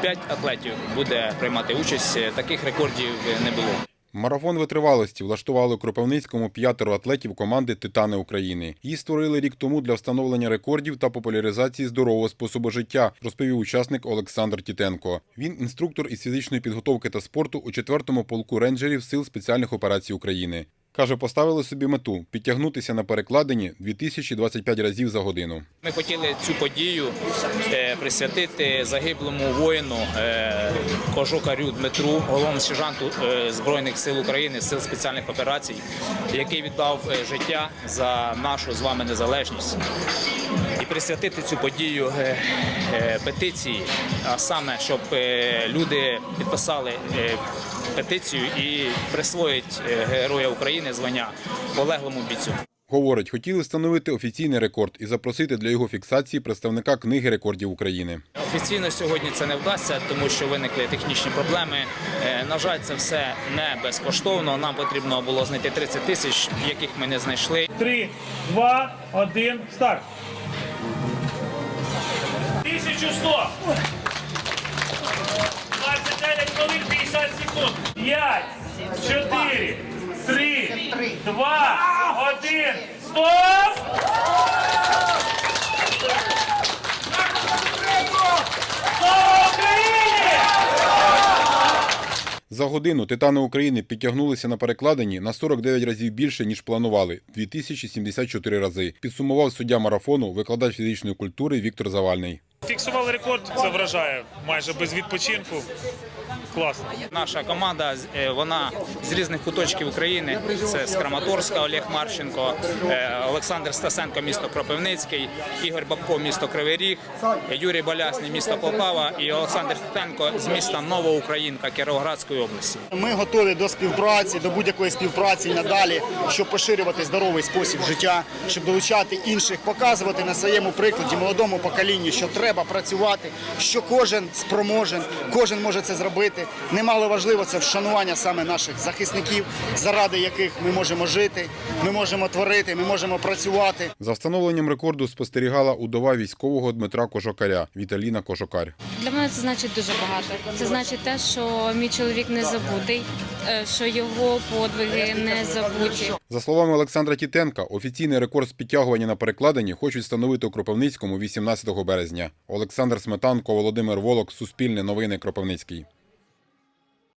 П'ять атлетів буде приймати участь. Таких рекордів не було. Марафон витривалості влаштували у Кропивницькому п'ятеро атлетів команди Титани України. Її створили рік тому для встановлення рекордів та популяризації здорового способу життя, розповів учасник Олександр Тітенко. Він інструктор із фізичної підготовки та спорту у 4-му полку рейнджерів Сил спеціальних операцій України. Каже, поставили собі мету підтягнутися на перекладині 2025 разів за годину. Ми хотіли цю подію е, присвятити загиблому воїну е, кожукарю Дмитру, головному сержанту е, Збройних сил України, сил спеціальних операцій, який віддав життя за нашу з вами незалежність. І присвятити цю подію е, е, петиції, а саме, щоб е, люди підписали петицію і присвоїть Героя України звання полеглому бійцю. Говорить, хотіли встановити офіційний рекорд і запросити для його фіксації представника книги рекордів України. Офіційно сьогодні це не вдасться, тому що виникли технічні проблеми. На жаль, це все не безкоштовно. Нам потрібно було знайти 30 тисяч, яких ми не знайшли. 3, 2, 1, старт. 1100. 29 хвилин 50 секунд. 5, 4, 3, 2, 1, стоп! За годину титани України підтягнулися на перекладині на 49 разів більше, ніж планували 2074 рази. Підсумував суддя марафону, викладач фізичної культури Віктор Завальний. Фіксували рекорд, це вражає майже без відпочинку. Класно. Наша команда е, вона з різних куточків України. Це з Краматорська, Олег Марченко, е, Олександр Стасенко, місто Кропивницький, Ігор Бабко, місто Кривий Ріг, Юрій Балясний, місто Полтава і Олександр Титенко з міста Новоукраїнка Кіровоградської області. Ми готові до співпраці, до будь-якої співпраці і надалі, щоб поширювати здоровий спосіб життя, щоб долучати інших, показувати на своєму прикладі молодому поколінню, що треба працювати, що кожен спроможен, кожен може це зробити. Немало важливо це вшанування саме наших захисників, заради яких ми можемо жити, ми можемо творити, ми можемо працювати. За встановленням рекорду спостерігала удова військового Дмитра Кожокаря Віталіна Кожокар. Для мене це значить дуже багато. Це значить те, що мій чоловік не забутий, е, що його подвиги не забуті. За словами Олександра Тітенка, офіційний рекорд з підтягування на перекладині хочуть встановити у Кропивницькому 18 березня. Олександр Сметанко, Володимир Волок, Суспільне новини Кропивницький.